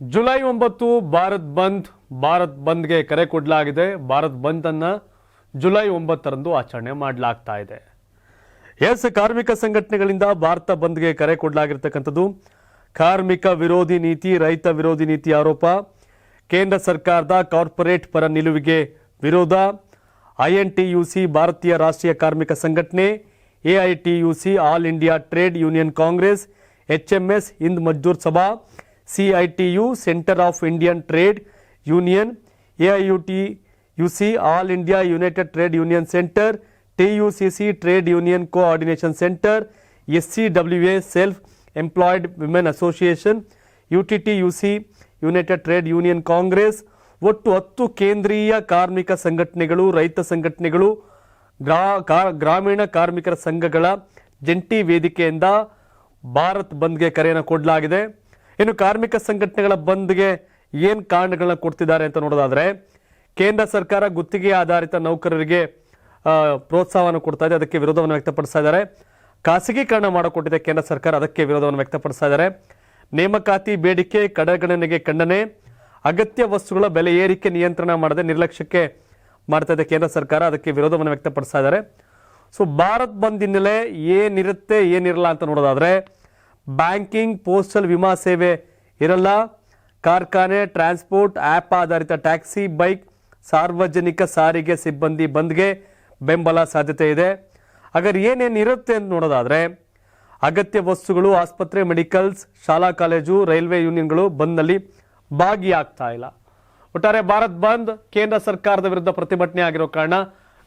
July ಒಂಬತ್ತು ಭಾರತ್ ಬಂದ್, ಭಾರತ್ ಬಂದ್ಗೆ ಕರೆ ಕೊಡಲಾಗಿದೆ. ಭಾರತ್ ಬಂದ್ ಅನ್ನ ಜುಲೈ ಒಂಬತ್ತರಂದು ಆಚರಣೆ ಮಾಡಲಾಗ್ತಾ ಇದೆ. ಎಸ್ ಕಾರ್ಮಿಕ ಸಂಘಟನೆಗಳಿಂದ ಭಾರತ ಬಂದ್ಗೆ ಕರೆ ಕೊಡಲಾಗಿರ್ತಕ್ಕಂಥದ್ದು. ಕಾರ್ಮಿಕ ವಿರೋಧಿ ನೀತಿ, ರೈತ ವಿರೋಧಿ ನೀತಿ ಆರೋಪ. ಕೇಂದ್ರ ಸರ್ಕಾರದ ಕಾರ್ಪೊರೇಟ್ ಪರ ನಿಲುವಿಗೆ ವಿರೋಧ. ಐಎನ್ಟಿಯುಸಿ ಭಾರತೀಯ ರಾಷ್ಟ್ರೀಯ ಕಾರ್ಮಿಕ ಸಂಘಟನೆ AITUC all India trade union congress HMS Hind Mazdoor Sabha CITU centre of Indian trade union AIUTUC all India united trade union centre TUCC trade union coordination centre SCWA self employed women association UTUC united trade union congress ಒಟ್ಟು ಹತ್ತು ಕೇಂದ್ರೀಯ ಕಾರ್ಮಿಕ ಸಂಘಟನೆಗಳು, ರೈತ ಸಂಘಟನೆಗಳು, ಗ್ರಾ ಗ್ರಾಮೀಣ ಕಾರ್ಮಿಕರ ಸಂಘಗಳ ಜಂಟಿ ವೇದಿಕೆಯಿಂದ ಭಾರತ್ ಬಂದ್ಗೆ ಕರೆಯನ್ನು ಕೊಡಲಾಗಿದೆ. ಇನ್ನು ಕಾರ್ಮಿಕ ಸಂಘಟನೆಗಳ ಬಂದ್ಗೆ ಏನು ಕಾರಣಗಳನ್ನ ಕೊಡ್ತಿದ್ದಾರೆ ಅಂತ ನೋಡೋದಾದ್ರೆ, ಕೇಂದ್ರ ಸರ್ಕಾರ ಗುತ್ತಿಗೆ ಆಧಾರಿತ ನೌಕರರಿಗೆ ಪ್ರೋತ್ಸಾಹವನ್ನು ಕೊಡ್ತಾ ಇದೆ. ಅದಕ್ಕೆ ವಿರೋಧವನ್ನು ವ್ಯಕ್ತಪಡಿಸ್ತಾ ಇದ್ದಾರೆ. ಖಾಸಗೀಕರಣ ಮಾಡಿಕೊಟ್ಟಿದೆ ಕೇಂದ್ರ ಸರ್ಕಾರ. ಅದಕ್ಕೆ ವಿರೋಧವನ್ನು ವ್ಯಕ್ತಪಡಿಸ್ತಾ ಇದ್ದಾರೆ. ನೇಮಕಾತಿ ಬೇಡಿಕೆ ಕಡೆಗಣನೆಗೆ ಖಂಡನೆ, ಅಗತ್ಯ ವಸ್ತುಗಳ ಬೆಲೆ ಏರಿಕೆ ನಿಯಂತ್ರಣ ಮಾಡದೆ ನಿರ್ಲಕ್ಷ್ಯಕ್ಕೆ ಮಾಡ್ತಾ ಕೇಂದ್ರ ಸರ್ಕಾರ. ಅದಕ್ಕೆ ವಿರೋಧವನ್ನು ವ್ಯಕ್ತಪಡಿಸ್ತಾ ಇದ್ದಾರೆ. ಸೊ, ಭಾರತ್ ಬಂದ್ ಹಿನ್ನೆಲೆ ಏನಿರುತ್ತೆ, ಏನಿರಲ್ಲ ಅಂತ ನೋಡೋದಾದ್ರೆ ಬ್ಯಾಂಕಿಂಗ್, ಪೋಸ್ಟಲ್ ವಿಮಾ ಸೇವೆ ಇರಲ್ಲ. ಕಾರ್ಖಾನೆ, ಟ್ರಾನ್ಸ್ಪೋರ್ಟ್, ಆ್ಯಪ್ ಆಧಾರಿತ ಟ್ಯಾಕ್ಸಿ, ಬೈಕ್, ಸಾರ್ವಜನಿಕ ಸಾರಿಗೆ ಸಿಬ್ಬಂದಿ ಬಂದ್ಗೆ ಬೆಂಬಲ ಸಾಧ್ಯತೆ ಇದೆ. ಹಾಗಾದ್ರೆ ಏನೇನು ಇರುತ್ತೆ ಅಂತ ನೋಡೋದಾದರೆ, ಅಗತ್ಯ ವಸ್ತುಗಳು, ಆಸ್ಪತ್ರೆ, ಮೆಡಿಕಲ್ಸ್, ಶಾಲಾ, ಕಾಲೇಜು, ರೈಲ್ವೆ ಯೂನಿಯನ್ಗಳು ಬಂದ್ನಲ್ಲಿ ಭಾಗಿಯಾಗ್ತಾ ಇಲ್ಲ. ಒಟ್ಟಾರೆ ಭಾರತ್ ಬಂದ್ ಕೇಂದ್ರ ಸರ್ಕಾರದ ವಿರುದ್ಧ ಪ್ರತಿಭಟನೆ ಆಗಿರೋ ಕಾರಣ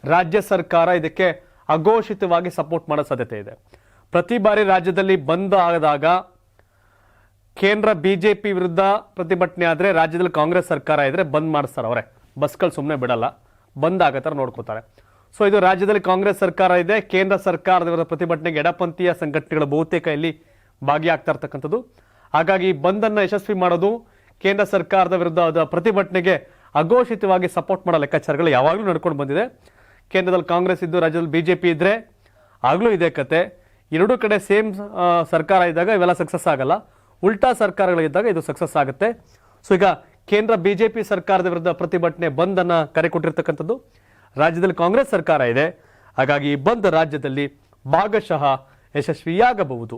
ರಾಜ್ಯ ಸರ್ಕಾರ ಇದಕ್ಕೆ ಅಘೋಷಿತವಾಗಿ ಸಪೋರ್ಟ್ ಮಾಡೋ ಸಾಧ್ಯತೆ ಇದೆ. ಪ್ರತಿ ಬಾರಿ ರಾಜ್ಯದಲ್ಲಿ ಬಂದ್ ಆದಾಗ ಕೇಂದ್ರ ಬಿಜೆಪಿ ವಿರುದ್ಧ ಪ್ರತಿಭಟನೆ ಆದರೆ ರಾಜ್ಯದಲ್ಲಿ ಕಾಂಗ್ರೆಸ್ ಸರ್ಕಾರ ಇದ್ದರೆ ಬಂದ್ ಮಾಡಿಸ್ತಾರೆ ಅವರೇ. ಬಸ್ಗಳು ಸುಮ್ಮನೆ ಬಿಡಲ್ಲ. ಬಂದ್ ಆಗೋ ಥರ ನೋಡ್ಕೋತಾರೆ. ಸೊ ಇದು ರಾಜ್ಯದಲ್ಲಿ ಕಾಂಗ್ರೆಸ್ ಸರ್ಕಾರ ಇದೆ. ಕೇಂದ್ರ ಸರ್ಕಾರದ ವಿರುದ್ಧ ಪ್ರತಿಭಟನೆಗೆ ಎಡಪಂಥೀಯ ಸಂಘಟನೆಗಳ ಬಹುತೇಕ ಇಲ್ಲಿ ಭಾಗಿಯಾಗ್ತಾ ಇರ್ತಕ್ಕಂಥದ್ದು. ಹಾಗಾಗಿ ಬಂದನ್ನು ಯಶಸ್ವಿ ಮಾಡೋದು ಕೇಂದ್ರ ಸರ್ಕಾರದ ವಿರುದ್ಧ ಪ್ರತಿಭಟನೆಗೆ ಅಘೋಷಿತವಾಗಿ ಸಪೋರ್ಟ್ ಮಾಡೋ ಲೆಕ್ಕಾಚಾರಗಳು ಯಾವಾಗಲೂ ನಡ್ಕೊಂಡು ಬಂದಿದೆ. ಕೇಂದ್ರದಲ್ಲಿ ಕಾಂಗ್ರೆಸ್ ಇದ್ದು, ರಾಜ್ಯದಲ್ಲಿ ಬಿ ಜೆ ಪಿ ಇದ್ದರೆ ಆಗಲೂ ಇದೇ ಕತೆ. ಎರಡೂ ಕಡೆ ಸೇಮ್ ಸರ್ಕಾರ ಇದ್ದಾಗ ಇವೆಲ್ಲ ಸಕ್ಸಸ್ ಆಗಲ್ಲ. ಉಲ್ಟಾ ಸರ್ಕಾರಗಳಿದ್ದಾಗ ಇದು ಸಕ್ಸಸ್ ಆಗುತ್ತೆ. ಸೊ ಈಗ ಕೇಂದ್ರ ಬಿಜೆಪಿ ಸರ್ಕಾರದ ವಿರುದ್ಧ ಪ್ರತಿಭಟನೆ ಬಂದ್ ಅನ್ನ ಕರೆ ಕೊಟ್ಟಿರ್ತಕ್ಕಂಥದ್ದು ರಾಜ್ಯದಲ್ಲಿ ಕಾಂಗ್ರೆಸ್ ಸರ್ಕಾರ ಇದೆ. ಹಾಗಾಗಿ ಈ ಬಂದ್ ರಾಜ್ಯದಲ್ಲಿ ಭಾಗಶಃ ಯಶಸ್ವಿಯಾಗಬಹುದು.